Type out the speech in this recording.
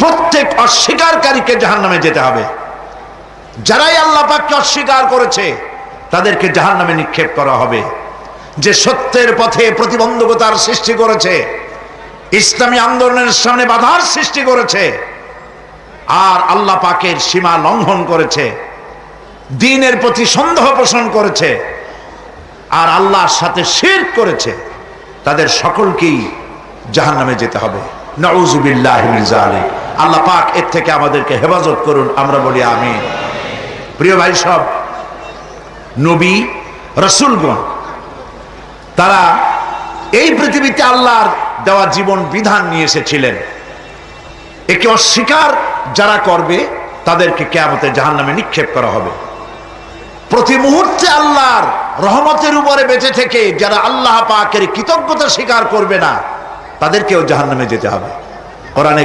প্রত্যেক অস্বীকারীকে জাহান নামে যেতে হবে। যারাই আল্লাহ পাককে অস্বীকার করেছে, তাদেরকে জাহান নামে নিক্ষেপ করা হবে। যে সত্যের পথে প্রতিবন্ধকতার সৃষ্টি করেছে, ইসলামী আন্দোলনের সামনে বাধার সৃষ্টি করেছে, আর আল্লাহ পাকের সীমা লঙ্ঘন করেছে, দিনের প্রতি সন্দেহ পোষণ করেছে, আর আল্লাহর সাথে শির করেছে, তাদের সকলকেই জাহান নামে যেতে হবে। নউজুবিল্লাহ আল্লাহ পাক এর থেকে আমাদেরকে হেফাজত করুন, আমরা বলি আমি প্রিয় ভাই সব, নবী, রসুলগণ, তারা এই পৃথিবীতে আল্লাহর দেওয়া জীবন বিধান নিয়ে এসেছিলেন। একে অস্বীকার যারা করবে, তাদেরকে কেয়ামতে জাহান নামে নিক্ষেপ করা হবে। প্রতি মুহূর্তে আল্লাহর রহমতের উপরে বেঁচে থেকে যারা আল্লাহ পাকের কৃতজ্ঞতা স্বীকার করবে না তাদেরকেও জাহান নামে যেতে হবে। কোরআনে